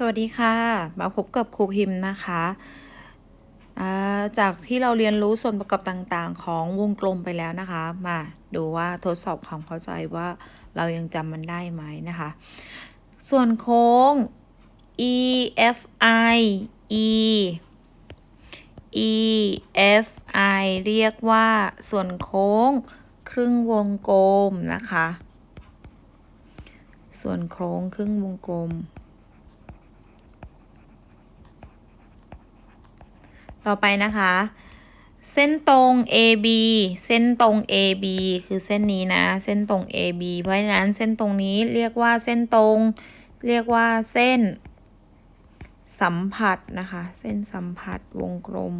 สวัสดีค่ะ มาพบกับครูพิมพ์นะคะาจากที่เราเรียนรู้ส่วนประกอบต่างๆ ของวงกลมไปแล้วนะคะ มาดูว่าทดสอบความเข้าใจว่าเรายังจำมันได้ไหมนะคะ ส่วนโค้ง e f i e e f i เรียกว่าส่วนโค้งครึ่งวงกลมนะคะ ส่วนโค้งครึ่งวงกลม ต่อไปนะคะ เส้นตรง AB เส้นตรง AB คือเส้นนี้นะ เส้นตรง AB เพราะฉะนั้นเส้นตรงนี้เรียกว่าเส้นตรง เรียกว่าเส้น สัมผัสนะคะ เส้นสัมผัสวงกลม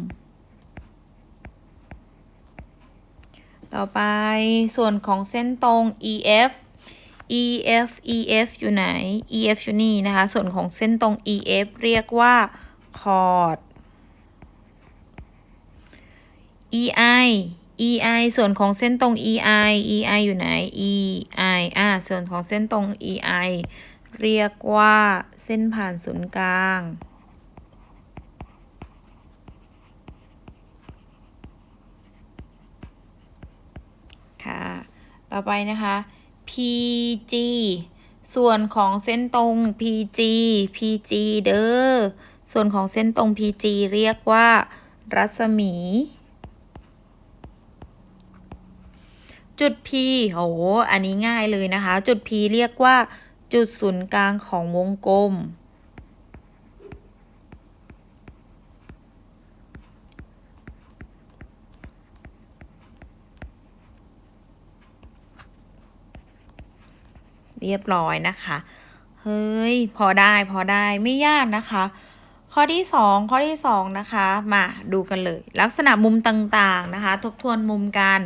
ต่อไปส่วนของเส้นตรง EF EF EF อยู่ไหน EF อยู่นี่นะคะ ส่วนของเส้นตรง EF เรียกว่าคอร์ด EI EI ส่วนของเส้นตรง EI EI อยู่ไหน EI อ่า ส่วนของเส้นตรง EI เรียกว่าเส้นผ่านศูนย์กลาง ค่ะ ต่อไปนะคะ PG ส่วนของเส้นตรง PG PG เด้อ ส่วนของเส้นตรง PG เรียกว่ารัศมี จุด P โหอันนี้ง่ายเลยนะคะ จุด P เรียกว่า จุดศูนย์กลางของวงกลม เรียบร้อยนะคะ เฮ้ย พอได้พอได้ไม่ยากนะคะข้อที่ 2 ข้อที่ 2 นะคะ มาดูกันเลย ลักษณะมุมต่างๆนะคะ ทบทวนมุมกัน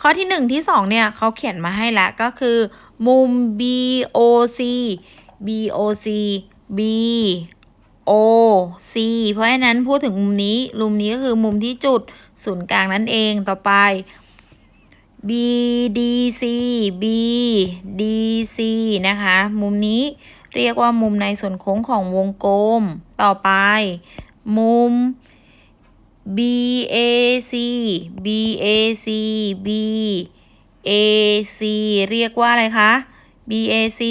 ข้อที่ 1 ที่ 2 เนี่ยเขาเขียนมาให้แล้วก็คือ มุม BOC BOC B O C เพราะฉะนั้นพูดถึงมุมนี้ มุมนี้ก็คือมุมที่จุดศูนย์กลางนั่นเองต่อไป BDC BDC นะคะ มุมนี้เรียกว่ามุมในส่วนโค้งของวงกลม ต่อไป มุม BAC BAC BAC เรียกว่าอะไรคะ BAC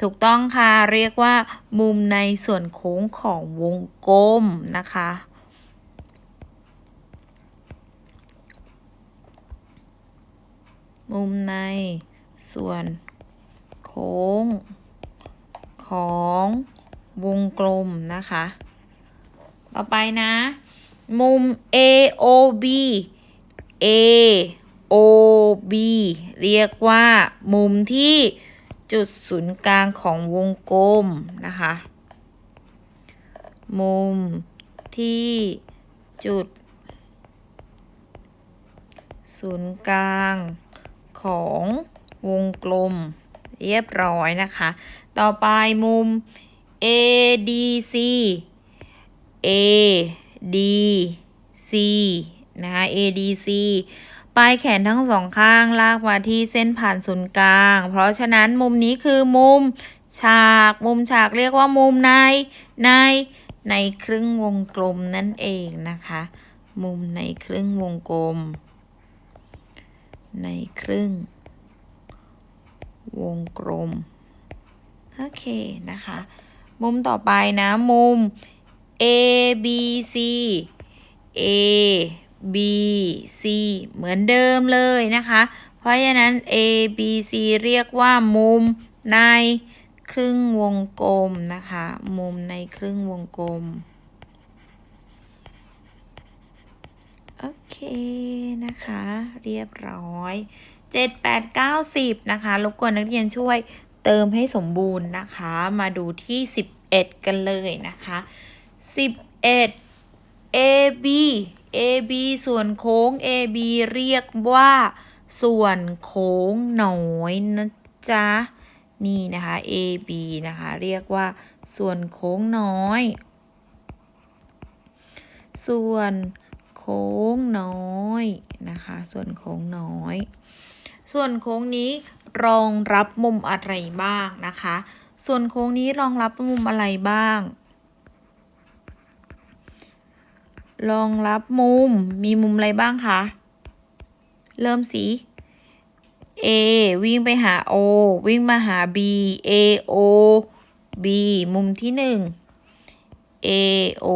ถูกต้องค่ะ เรียกว่า มุมในส่วนโค้งของวงกลมนะคะ มุมในส่วนโค้งของวงกลมนะคะ ต่อไปนะ มุม AOB AOB เรียกว่ามุมที่จุดศูนย์กลางของวงกลมนะคะ มุมที่จุด ศูนย์กลางของวงกลม เรียบร้อยนะคะ ต่อไปมุม ADC a D C นะคะ ADC ปลายแขนทั้งสองข้างลากมาที่เส้นผ่านศูนย์กลาง เพราะฉะนั้นมุมนี้คือมุมฉาก มุมฉากเรียกว่ามุมใน ใน ในครึ่งวงกลมนั่นเองนะคะ มุมในครึ่งวงกลม ในครึ่ง วงกลม โอเคนะคะ มุมต่อไปนะ มุม A B C A B C เหมือนเดิมเลยนะคะ เพราะฉะนั้น A B C เรียกว่ามุมในครึ่งวงกลมนะคะ มุมในครึ่งวงกลม โอเคนะคะ เรียบร้อย7 8 9 10นะคะ รบกวนนักเรียนช่วยเติมให้สมบูรณ์นะคะ มาดูที่11กันเลยนะคะ 11 AB AB ส่วนโค้ง AB เรียกว่า ส่วนโค้งน้อยนะจ๊ะ นี่นะคะ AB นะคะ เรียกว่า ส่วนโค้งน้อย ส่วนโค้งน้อยนะคะ ส่วนโค้งน้อย ส่วนโค้งนี้รองรับมุมอะไรบ้างนะคะ ส่วนโค้งนี้รองรับมุมอะไรบ้าง รองรับมุม มีมุมอะไรบ้างคะ เริ่มสี A วิ่งไปหา O วิ่งมาหา B A O B มุมที่หนึ่ง A O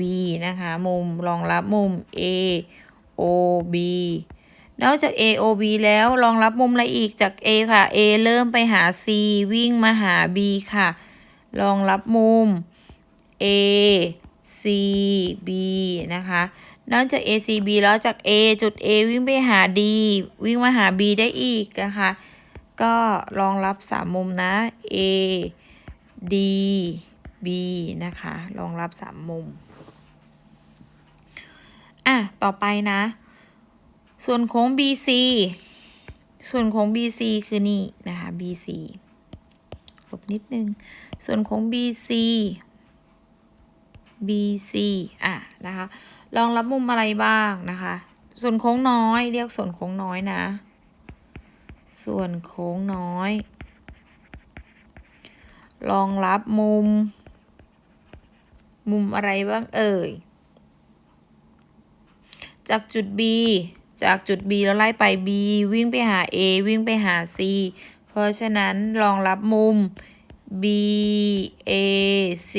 B นะคะ มุมรองรับมุม A O B นอกจาก A O B แล้วรองรับมุมอะไรอีกจาก A ค่ะ A เริ่มไปหา C วิ่งมาหา B ค่ะ รองรับมุม A C B นะคะนอกจาก A C B แล้วจาก A จุด A วิ่งไปหา D วิ่งมาหา B ได้อีกนะคะก็รองรับสามมุมนะ A D B นะคะรองรับสามมุมอะต่อไปนะ ส่วนโค้ง BC ส่วนโค้ง BC คือนี่นะคะ BC ลบนิดนึง ส่วนโค้ง BC BC อะนะคะรองรับมุมอะไรบ้างนะคะ ส่วนโค้งน้อยเรียกส่วนโค้งน้อยนะ ส่วนโค้งน้อยรองรับมุม มุมอะไรบ้างเอ่ย จากจุด B จากจุด B แล้วไล่ไป B วิ่งไปหา A วิ่งไปหา C เพราะฉะนั้นรองรับมุม B A C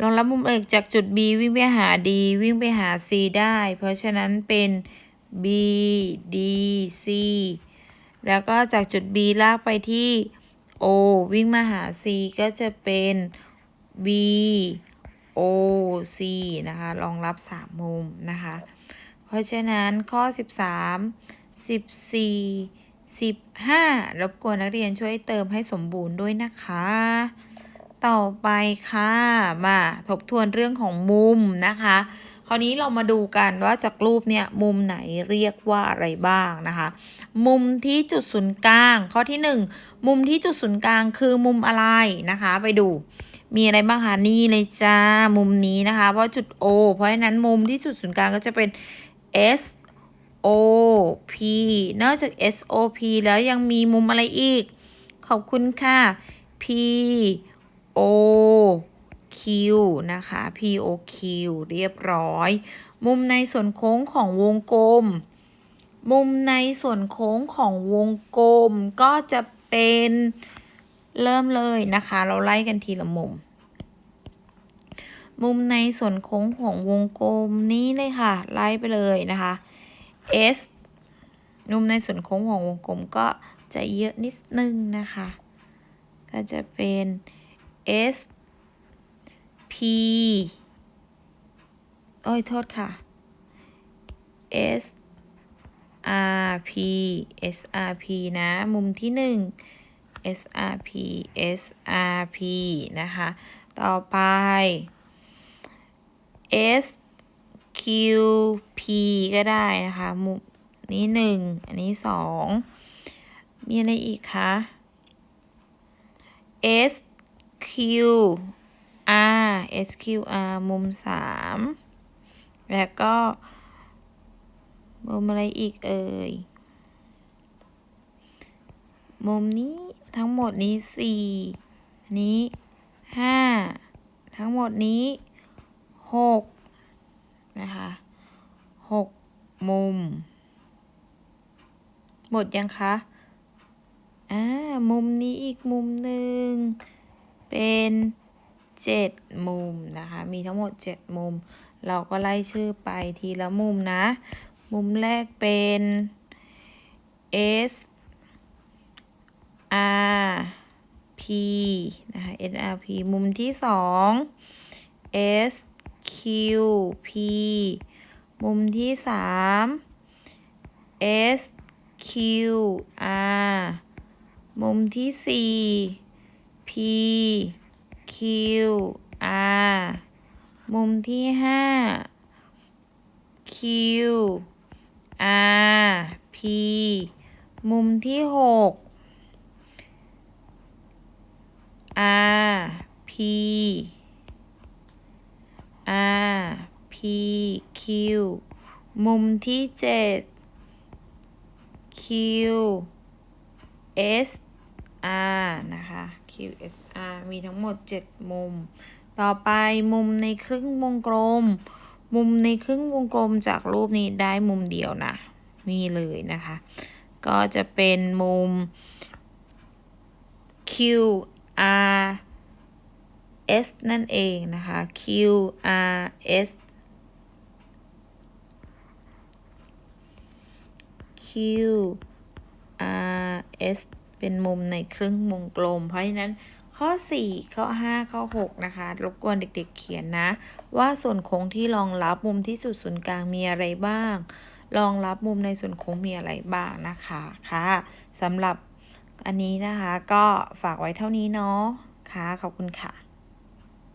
รองรับมุมเอกจากจุด B วิ่งไปหา D วิ่งไปหา C ได้ เพราะฉะนั้นเป็น B D C แล้วก็จากจุด B ลากไปที่ O วิ่งมาหา C ก็จะเป็น B O C นะคะรองรับ 3 มุมนะคะ เพราะฉะนั้นข้อ 13 14 15 รบกวนนักเรียนช่วยเติมให้สมบูรณ์ด้วยนะคะ ต่อไปค่ะ มาทบทวนเรื่องของมุมนะคะ คราวนี้เรามาดูกันว่าจากรูปเนี่ยมุมไหนเรียกว่าอะไรบ้างนะคะ มุมที่จุดศูนย์กลาง ข้อที่ 1 มุมที่จุดศูนย์กลางคือมุมอะไรนะคะ ไปดูมีอะไรบ้างคะนี่เลยจ้า มุมนี้นะคะ เพราะจุด O เพราะฉะนั้นมุมที่จุดศูนย์กลางก็จะเป็น S O P นอกจาก S O P แล้วยังมีมุมอะไรอีก ขอบคุณค่ะ P O Q นะคะ P O Q เรียบร้อย มุมในส่วนโค้งของวงกลม มุมในส่วนโค้งของวงกลมก็จะเป็นเริ่มเลยนะคะ เราไล่กันทีละมุม มุมในส่วนโค้งของวงกลมนี้เลยค่ะ ไล่ไปเลยนะคะ S มุมในส่วนโค้งของวงกลมก็จะเยอะนิดนึงนะคะ ก็จะเป็น S P โอ้ย โทษค่ะ S R P S R P นะ มุมที่หนึ่ง S R P S R P นะคะ ต่อไป S Q P ก็ได้นะคะ มุมนี้หนึ่ง อันนี้สอง มีอะไรอีกคะ S Q R S Q R มุมสามแล้วก็มุมอะไรอีกเอ่ย มุมนี้ทั้งหมดนี้สี่นี้ห้าทั้งหมดนี้หกนะคะหกมุม หมดยังคะ อ่า มุมนี้อีกมุมหนึ่ง เป็นเจ็ดมุมนะคะ มีทั้งหมดเจ็ดมุม เราก็ไล่ชื่อไปทีละมุมนะ มุมแรกเป็น S R P นะคะ S R P มุมที่สอง S Q P มุมที่สาม S Q R มุมที่สี่ P Q R มุมที่ห้า Q R P มุมที่หก R P R P Q มุมที่เจ็ด Q S R นะคะ QSR มีทั้งหมด 7 มุม ต่อไปมุมในครึ่งวงกลม มุมในครึ่งวงกลมจากรูปนี้ได้มุมเดียวนะนี่เลยนะคะ ก็จะเป็นมุม QR S นั่นเองนะคะ QRS QRS เป็นมุมในครึ่งวงกลม เพราะฉะนั้นข้อ 4 ข้อ 5 ข้อ 6 นะคะ รบกวนเด็กๆเขียนนะ ว่าส่วนโค้งที่รองรับมุมที่สุดศูนย์กลางมีอะไรบ้าง รองรับมุมในส่วนโค้งมีอะไรบ้างนะคะค่ะสำหรับอันนี้นะคะก็ฝากไว้เท่านี้เนาะค่ะขอบคุณค่ะ